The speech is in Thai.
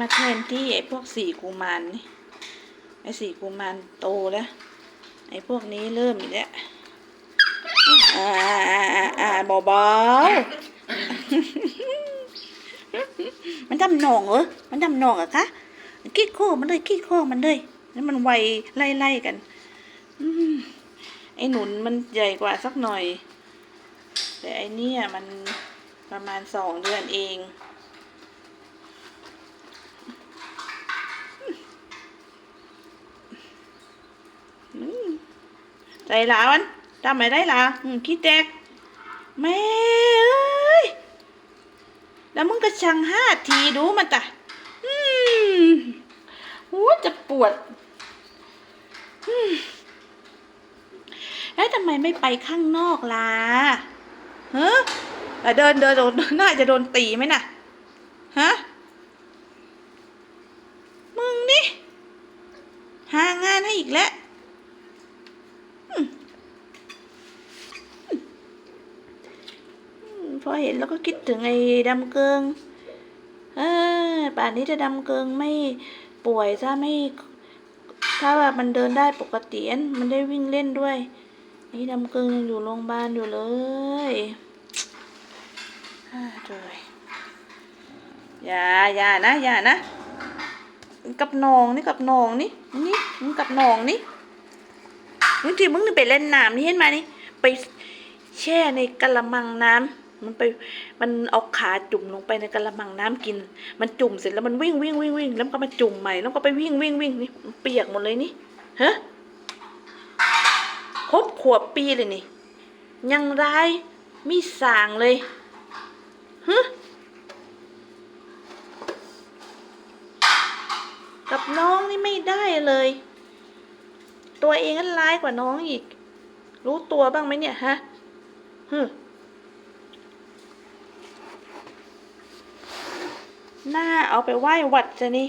มาแทนที่ไอ้พวกสี่กุมารนี่ไอ้สี่กุมารโตแล้วไอ้พวกนี้เริ่มอีกแล้วอ่าอ่าอ่าอ่าเบาๆมันดำหนองเหรอมันดำหนองเหรอะคะขี้โค้มันเลยขี้โค้มันเลยแล้วมันไวไล่ๆกันอไอ้หนุนมันใหญ่กว่าสักหน่อย แต่ไอ้นี่มันประมาณสองเดือนเอง ใจหลาวันทำไมได้หลาอืมขี้แตกแม่เอ้ยแล้วมึงก็ชังห้าทีดูมันตะอืมหัวจะปวดแล้วทำไมไม่ไปข้างนอกล่ะฮะอะเดินเดินโดนน่าจะโดนตีไหมน่ะฮะมึงนี่หางานให้อีกแล้ว พอเห็นแล้วก็คิดถึงไอ้ดำเกิงเออป่านนี้จะดำเกิงไม่ป่วยถ้าไม่ ถ้าแบบมันเดินได้ปกติอันมันได้วิ่งเล่นด้วยไอ้ดำเกิงยังอยู่โรงพยาบาลอยู่เลยอ่าเลยอย่าอย่านะอย่านะ กับหนองนี่กับหนองนี่นี่มึงกับหนองนี่มึงที่มึงไปเล่นน้ำนี่เห็นไหมนี่ไปแช่ในกะละมังน้ำ มันไป มันเอาขาจุ่มลงไปในกะละมังน้ำกิน มันจุ่มเสร็จแล้วมันวิ่งวิ่งวิ่งวิ่งแล้วก็มาจุ่มใหม่ แล้วก็ไปวิ่งวิ่งวิ่งนี่เปียกหมดเลยนี่ฮะครบขวบปีเลยนี่ ยังร้ายมีสางเลยฮะกับน้องนี่ไม่ได้เลย ตัวเองก็ร้ายกว่าน้องอีก รู้ตัวบ้างไหมเนี่ยฮะฮึ หน้าเอาไปไหว้วัดจะนี่